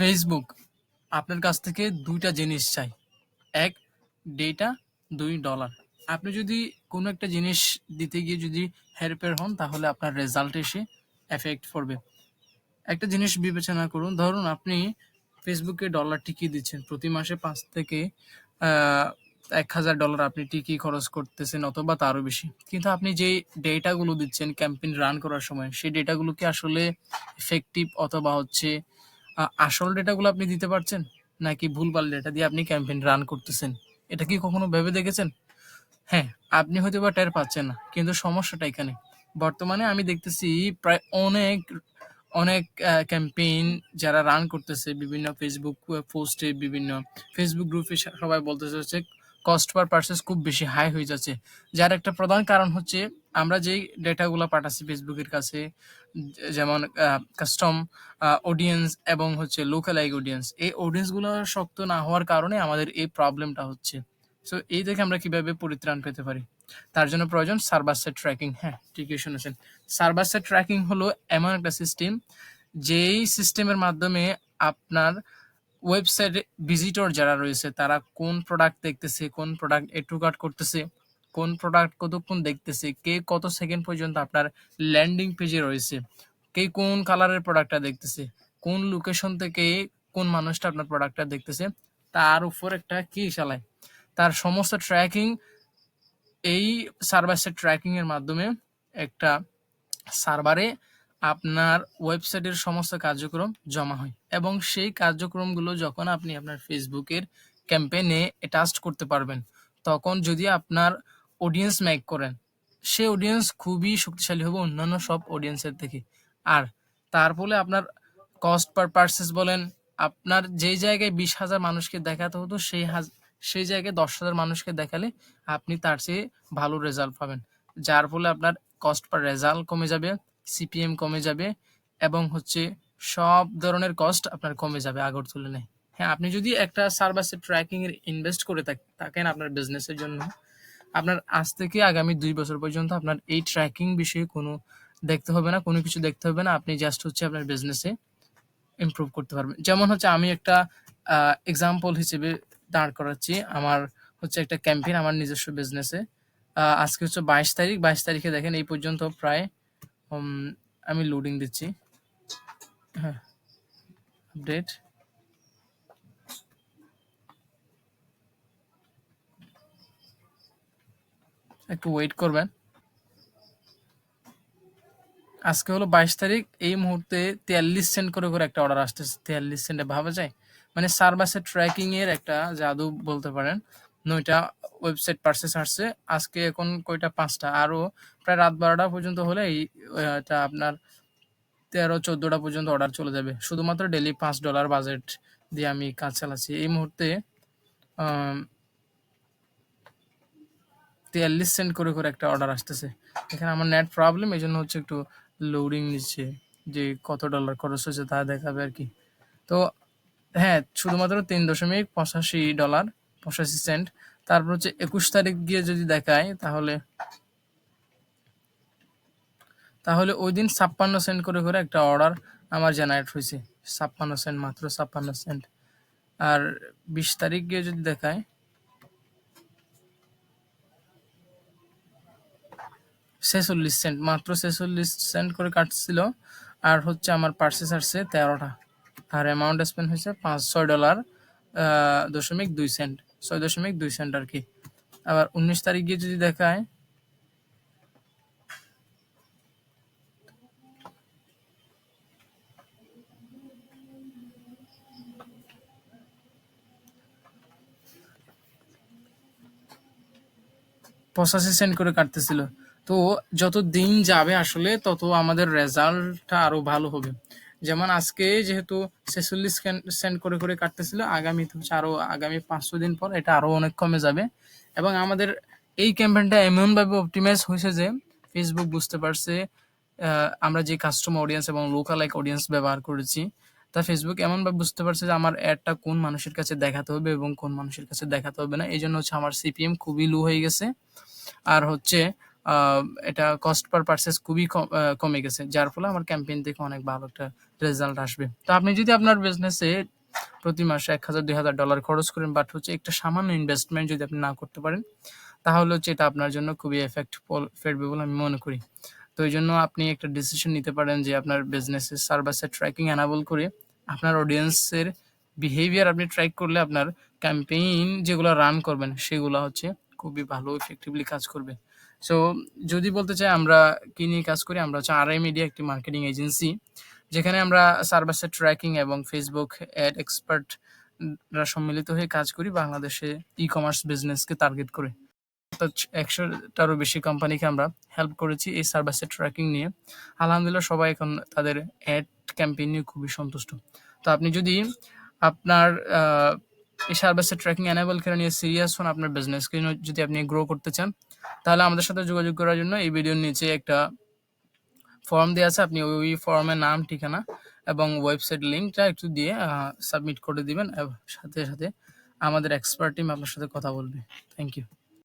Facebook আপনার কাছ থেকে দুইটা জিনিস চাই। এক ডেটা দুই ডলার আপনি যদি কোনো একটা জিনিস দিতে গিয়ে যদি হেরফের হন, তাহলে আপনার রেজাল্ট এসে এফেক্ট পড়বে। একটা জিনিস বিবেচনা করুন, ধরুন আপনি ফেসবুকে ডলার টিকি দিচ্ছেন, প্রতি মাসে পাঁচ থেকে এক হাজার ডলার আপনি টিকি খরচ করতেছেন, অথবা তারও বেশি। কিন্তু আপনি যে ডেটাগুলো দিচ্ছেন ক্যাম্পেইন রান করার সময়, সেই ডেটাগুলো কি আসলে এফেক্টিভ অথবা হচ্ছে আসল ডেটাগুলো আপনি দিতে পারছেন নাকি ভুলভাল ডেটা দিয়ে আপনি ক্যাম্পেইন রান করতেছেন? এটা কি কখনো ভেবে দেখেছেন? হ্যাঁ আপনি হয়তো বা টের পাচ্ছেন না, কিন্তু সমস্যাটা এখানে। বর্তমানে আমি দেখতেছি প্রায় অনেক অনেক ক্যাম্পেইন যারা রান করতেছে, বিভিন্ন ফেসবুক পোস্টে বিভিন্ন ফেসবুক গ্রুপে সবাই বলতেছে হচ্ছে কস্ট পার পার্সেস খুব বেশি হাই হয়ে যাচ্ছে। যার একটা প্রধান কারণ হচ্ছে আমরা যেই ডেটাগুলো পাঠাচ্ছি ফেসবুকের কাছে যেমন কাস্টম অডিয়েন্স এবং হচ্ছে লোকাল লাইক অডিয়েন্স এই অডিয়েন্সগুলো শক্ত না হওয়ার কারণে আমাদের এই প্রবলেমটা হচ্ছে। সো এই থেকে আমরা কীভাবে পরিত্রাণ পেতে পারি? তার জন্য প্রয়োজন সার্ভার সেট ট্র্যাকিং হ্যাঁ ঠিকই শুনেছেন। সার্ভার সেট ট্র্যাকিং হলো এমন একটা সিস্টেম যেই সিস্টেমের মাধ্যমে আপনার ওয়েবসাইটে ভিজিটর যারা রয়েছে, তারা কোন প্রোডাক্ট দেখতেছে, কোন প্রোডাক্ট এটু কাট করতেছে কোন প্রোডাক্ট কতক্ষণ দেখতেছে, কে কত সেকেন্ড পর্যন্ত আপনার ল্যান্ডিং পেজে রয়েছে, কে কোন কালারের প্রোডাক্টটা দেখতেছে, কোন লোকেশন থেকে কোন মানুষটা আপনার প্রোডাক্টটা দেখতেছে, তার উপর একটা কি চালায়। তার সমস্ত ট্র্যাকিং এই সার্ভাসের ট্র্যাকিং এর মাধ্যমে একটা সার্ভারে আপনার ওয়েবসাইটের সমস্ত কার্যক্রম জমা হয় এবং সেই কার্যক্রমগুলো যখন আপনি আপনার ফেসবুকের ক্যাম্পেইনে অ্যাটাচ করতে পারবেন, তখন যদি আপনার অডিয়েন্স মেক করেন। সে অডিয়েন্স খুবই শক্তিশালী হবে অন্যান্য সব অডিয়েন্সের থেকে। আর তার ফলে আপনার কস্ট পার পার্সেস বলেন, আপনার যেই জায়গায় বিশ হাজার মানুষকে দেখাতে হতো, সেই সেই জায়গায় দশ হাজার মানুষকে দেখালে আপনি তার চেয়ে ভালো রেজাল্ট পাবেন। যার ফলে আপনার কস্ট পার রেজাল্ট কমে যাবে সিপিএম কমে যাবে এবং হচ্ছে সব ধরনের কস্ট আপনার কমে যাবে আগের তুলনায়। হ্যাঁ আপনি যদি একটা সার্ভিসে ট্র্যাকিংয়ের ইনভেস্ট করে থাক- থাকেন আপনার বিজনেসের জন্য আপনার আজ থেকে আগামী দুই বছর পর্যন্ত আপনার এই ট্র্যাকিং বিষয়ে কোনো দেখতে হবে না, কোনো কিছু দেখতে হবে না। আপনি জাস্ট হচ্ছে আপনার বিজনেসে ইমপ্রুভ করতে পারবেন। যেমন হচ্ছে আমি একটা এক্সাম্পল হিসেবে দাঁড় করাচ্ছি। আমার হচ্ছে একটা ক্যাম্পেইন আমার নিজস্ব বিজনেসে আজকে হচ্ছে বাইশ তারিখ। বাইশ তারিখে দেখেন এই পর্যন্ত প্রায় আমি লোডিং দিচ্ছি। হ্যাঁ আপডেট একটু ওয়েট করবেন। আজকে হলো বাইশ তারিখ, এই মুহূর্তে তিয়াল্লিশ সেন্ট করে করে একটা অর্ডার আসতেছে। তিয়াল্লিশ সেন্টে ভাবা যায়? মানে সার্ভাসের ট্র্যাকিং এর একটা জাদু বলতে পারেন। নয়টা ওয়েবসাইট পার্সেস আসছে। আজকে এখন কয়টা? পাঁচটা। আরও প্রায় রাত বারোটা পর্যন্ত হলে এটা আপনার তেরো, চোদ্দটা পর্যন্ত অর্ডার চলে যাবে। শুধুমাত্র ডেলি পাঁচ ডলার বাজেট দিয়ে আমি কাজ চালাচ্ছি। এই মুহূর্তে তিয়াল্লিশ সেন্ট করে করে একটা অর্ডার আসতেছে। এখানে আমার নেট প্রবলেম এই জন্য হচ্ছে একটু লোডিং নিচ্ছে, যে কত ডলার খরচ হয়েছে তা দেখাবে আর কি। তো হ্যাঁ শুধুমাত্র তিন দশমিক পঁচাশি ডলার পঁচাশি সেন্ট তারপর হচ্ছে একুশ তারিখ গিয়ে যদি দেখায়, তাহলে তাহলে ওই দিন ছাপ্পান্ন সেন্ট করে করে একটা অর্ডার আমার জেনারেট হয়েছে। ছাপ্পান্ন সেন্ট মাত্র ছাপ্পান্ন সেন্ট আর বিশ তারিখ গিয়ে যদি দেখায় ছেচল্লিশ সেন্ট মাত্র ছেচল্লিশ সেন্ট করে কাটছিল। আর হচ্ছে আমার পার্সেস আসছে তেরোটা। আর অ্যামাউন্ট স্পেন্ড হয়েছে পাঁচ, ছয় ডলার দশমিক দুই সেন্ট ছয় দশমিক দুই সেন্ট আর কি। আবার উনিশ তারিখ গিয়ে যদি দেখায়, পঁচাশি সেন্ট করে কাটতেছিল। তো যত দিন যাবে আসলে, তত আমাদের রেজাল্টটা আরও ভালো হবে। যেমন আজকে যেহেতু ছেচল্লিশ সেন্ট করে করে কাটতেছিল, আগামী হচ্ছে আরও আগামী পাঁচশো দিন পর এটা আরও অনেক কমে যাবে। এবং আমাদের এই ক্যাম্পেইনটা এমনভাবে অপটিমাইজ হয়েছে যে ফেসবুক বুঝতে পারছে আমরা যে কাস্টমার অডিয়েন্স এবং লোকাল লাইক অডিয়েন্স ব্যবহার করেছি, তা ফেসবুক এমনভাবে বুঝতে পারছে যে আমার অ্যাডটা কোন মানুষের কাছে দেখাতে হবে এবং কোন মানুষের কাছে দেখাতে হবে না। এই জন্য হচ্ছে আমার সিপিএম খুবই লো হয়ে গেছে। আর হচ্ছে এটা কস্ট পার পার্সেস খুবই কম- গেছে, যার ফলে আমার ক্যাম্পেইন থেকে অনেক ভালো একটা রেজাল্ট আসবে। তো আপনি যদি আপনার বিজনেসে প্রতি মাসে এক হাজার, দুই হাজার ডলার খরচ করেন বাট হচ্ছে একটা সামান্য ইনভেস্টমেন্ট যদি আপনি না করতে পারেন, তাহলে হচ্ছে এটা আপনার জন্য খুবই এফেক্ট ফেলবে বলে আমি মনে করি। তো এই জন্য আপনি একটা ডিসিশন নিতে পারেন যে আপনার বিজনেসের সার্ভিসের ট্র্যাকিং অ্যানাবল করে আপনার অডিয়েন্সের বিহেভিয়ার আপনি ট্র্যাক করলে আপনার ক্যাম্পেইন যেগুলো রান করবেন, সেগুলো হচ্ছে খুবই ভালো ইফেক্টিভলি কাজ করবে। সো যদি বলতে চাই আমরা কি নিয়ে কাজ করি, আমরা হচ্ছে আরআই মিডিয়া একটি মার্কেটিং এজেন্সি যেখানে আমরা সার্ভিসের ট্র্যাকিং এবং ফেসবুক অ্যাড এক্সপার্টরা সম্মিলিত হয়ে কাজ করি বাংলাদেশে ই কমার্স বিজনেসকে টার্গেট করে একশোটারও বেশি কোম্পানিকে আমরা হেল্প করেছি এই সার্ভিসের ট্র্যাকিং নিয়ে। আলহামদুলিল্লাহ সবাই এখন তাদের অ্যাড ক্যাম্পেইন নিয়ে খুবই সন্তুষ্ট। তো আপনি যদি আপনার এই সার্ভিসের ট্র্যাকিং অ্যানেবল করে নিয়ে সিরিয়াস হন আপনার বিজনেসকে যদি আপনি গ্রো করতে চান, তাহলে আমাদের সাথে যোগাযোগ করার জন্য এই ভিডিওর নিচে একটা ফর্ম দেওয়া আছে। আপনি ওই ফর্মের নাম, ঠিকানা এবং ওয়েবসাইট লিঙ্কটা একটু দিয়ে সাবমিট করে দিবেন। সাথে সাথে আমাদের এক্সপার্ট টিম আপনার সাথে কথা বলবে। Thank you